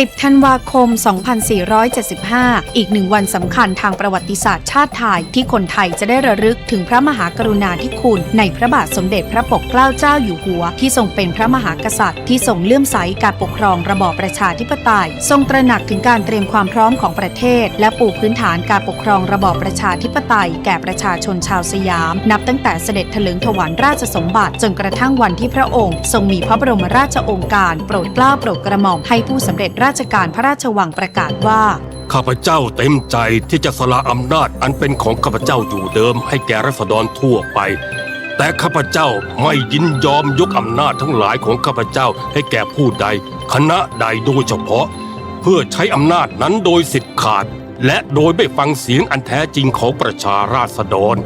10 ธันวาคม 2475 อีกหนึ่งวันสำคัญทางประวัติศาสตร์ชาติไทย ที่คนไทยจะได้ระลึกถึงพระมหากรุณาธิคุณ ในพระบาทสมเด็จพระปกเกล้าเจ้าอยู่หัว ที่ทรงเป็นพระมหากษัตริย์ ที่ทรงเลื่อมใสการปกครองระบอบประชาธิปไตย ทรงตระหนักถึงการเตรียมความพร้อมของประเทศ และปูพื้นฐานการปกครองระบอบประชาธิปไตย แก่ประชาชนชาวสยาม นับตั้งแต่เสด็จถลึงถวันราชสมบัติจนกระทั่งวันที่พระองค์ ทรงมีพระบรมราชโองการโปรดเกล้าโปรดกระหม่อมให้ผู้สำเร็จราชการพระราชวังประกาศว่า ข้าพเจ้าเต็มใจที่จะสละอำนาจอันเป็นของข้าพเจ้าอยู่เดิมให้แก่รัษฎรทั่วไป แต่ข้าพเจ้าไม่ยินยอมยกอำนาจทั้งหลายของข้าพเจ้าให้แก่ผู้ใด คณะใดโดยเฉพาะ เพื่อใช้อำนาจนั้นโดยสิทธิ์ขาด และโดยไม่ฟังเสียงอันแท้จริงของประชาราษฎร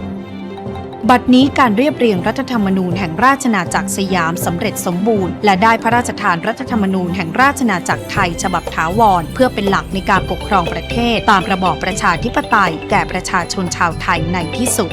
บัดนี้การเรียบเรียงรัฐธรรมนูญแห่งราชนาจักรสยามสำเร็จสมบูรณ์ และได้พระราชทานรัฐธรรมนูญแห่งราชนาจักรไทยฉบับถาวร เพื่อเป็นหลักในการปกครองประเทศ ตามระบอบประชาธิปไตย แก่ประชาชนชาวไทยในที่สุด